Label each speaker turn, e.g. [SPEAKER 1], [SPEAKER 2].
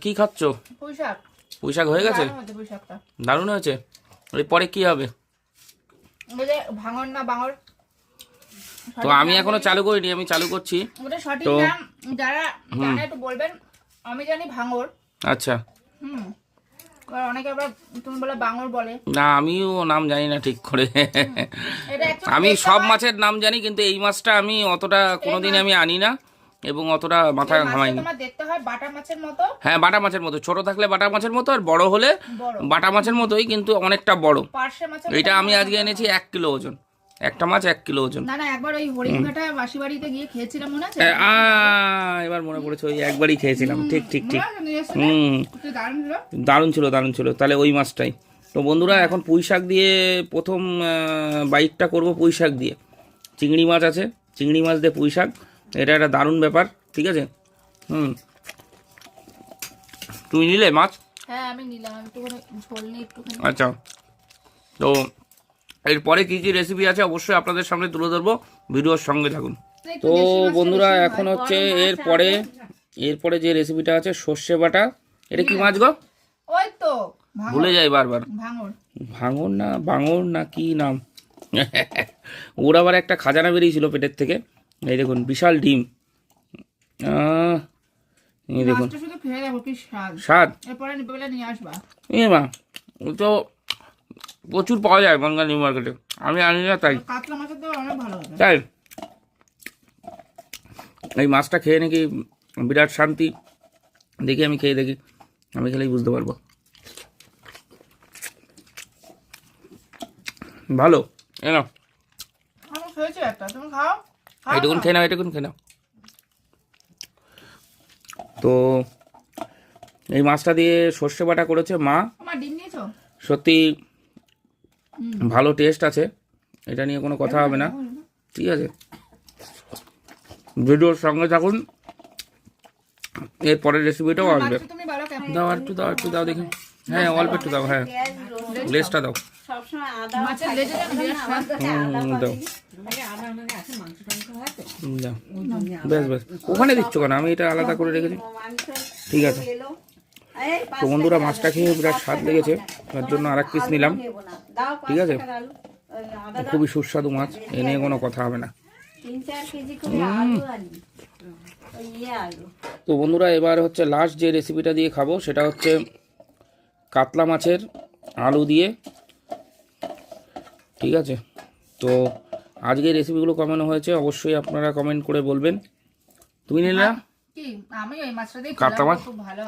[SPEAKER 1] কি খাচ্ছ?
[SPEAKER 2] পুঁই শাক
[SPEAKER 1] হয়ে গেছে?
[SPEAKER 2] দারুণ হয়েছে শাকটা
[SPEAKER 1] দারুণ কি হবে?
[SPEAKER 2] ওই না বাঙর।
[SPEAKER 1] তো আমি এখনও চালু করিনি আমি চালু করছি।
[SPEAKER 2] ওটা সঠিক
[SPEAKER 1] তো-
[SPEAKER 2] নাম যারা জানে একটু বলবেন আমি জানি ভাঙর।
[SPEAKER 1] আচ্ছা।
[SPEAKER 2] হুম। অনেকে আবার তুমি বলে বাঙর বলে।
[SPEAKER 1] না আমিও নাম জানি না ঠিক করে। আমি সব মাছের নাম জানি কিন্তু এই মাছটা আমি অতটা কোনোদিন আমি আনি না এবং অতটা মাথা ঘামাইনি।
[SPEAKER 2] দেখতে হয় বাটা মাছের মতো?
[SPEAKER 1] হ্যাঁ বাটা মাছের মতো। ছোট থাকলে বাটা মাছের মতো আর বড় হলে বাটা মাছের মতোই কিন্তু অনেকটা বড়।
[SPEAKER 2] পার্শে মাছের মতো
[SPEAKER 1] আমি আজকে এনেছি এক কিলো ওজন। একটা মাছ এক কিলো ওজন।
[SPEAKER 2] না না একবার ওই হরিণঘাটা মাসি বাড়িতে গিয়ে খেয়েছিলাম মনে আছে?
[SPEAKER 1] এবার মনে পড়েছে ওই একবারই খেয়েছিলাম। ঠিক ঠিক ঠিক? হুম।
[SPEAKER 2] দারুণ ছিল।
[SPEAKER 1] দারুণ ছিল দারুণ ছিল। তাহলে ওই মাছটাই। তো বন্ধুরা এখন পুঁই শাক দিয়ে প্রথম বাইকটা করব পুঁই শাক দিয়ে। চিংড়ি মাছ আছে। চিংড়ি মাছ দিয়ে পুঁই শাক। এটা একটা দারুণ ব্যাপার ঠিক আছে? হুম। তুমি নিলে মাছ?
[SPEAKER 2] হ্যাঁ আমি নিলাম। একটুখানি ঝোল নিই একটুখানি
[SPEAKER 1] আচ্ছা। তো এরপরে কী কী রেসিপি আছে অবশ্যই আপনাদের সামনে তুলে ধরবো। ভিডিওর সঙ্গে থাকুন। তো বন্ধুরা এখন হচ্ছে এরপরে এরপরে যে রেসিপিটা আছে সর্ষে বাটা। এটা কি মাছ গো?
[SPEAKER 2] ওই তো
[SPEAKER 1] ভুলে যাই বারবার।
[SPEAKER 2] ভাঙর।
[SPEAKER 1] ভাঙর না বাঙর না কি নাম? ওর আবার একটা খাজানা বেরিয়েছিল পেটের থেকে। এই দেখুন বিশাল ডিম। আহ, এই দেখুন।
[SPEAKER 2] স্বাদ।
[SPEAKER 1] এ মা ও তো প্রচুর পাওয়া যায় বাঙ্গাল নিউ মার্কেটে। আমি আনি না তাই। তাই? এই মাছটা খেয়ে নাকি বিরাট শান্তি। দেখি আমি খেয়ে দেখি। আমি খেলেই বুঝতে পারব। ভালো এ নাও। এইটুকুন
[SPEAKER 2] না।
[SPEAKER 1] খেয়ে নাও এইটুকুন খেয়ে নাও। তো এই মাছটা দিয়ে সর্ষে বাটা করেছে মা সত্যি ভালো টেস্ট আছে এটা নিয়ে কোনো কথা হবে না ঠিক আছে ভিডিওর সঙ্গে থাকুন এর পরের রেসিপিটাও আসবে দাও একটু দাও একটু দাও দেখি হ্যাঁ অল্প একটু দাও হ্যাঁ লেসটা দাও
[SPEAKER 3] সবসময় আদা
[SPEAKER 1] বেশ বেশ। ওখানে দিচ্ছ কেন? আমি এটা আলাদা করে রেখেছি। ঠিক আছে। তো বন্ধুরা মাছটা খেয়ে বিরাট স্বাদ লেগেছে। তার জন্য আর এক পিস নিলাম। ঠিক আছে। খুবই সুস্বাদু মাছ। এ নিয়ে কোনো কথা হবে না।
[SPEAKER 3] ইয়ে
[SPEAKER 1] তো বন্ধুরা এবার হচ্ছে লাস্ট যে রেসিপিটা দিয়ে খাব সেটা হচ্ছে কাতলা মাছের আলু দিয়ে ঠিক আছে? তো আজকে রেসিপিগুলো কমানো হয়েছে অবশ্যই আপনারা কমেন্ট করে বলবেন। তুমি নিলাম না?
[SPEAKER 2] কি? আমি ওই মাছটা দিয়ে
[SPEAKER 1] কাতলা মাছ?
[SPEAKER 2] খুব ভালো।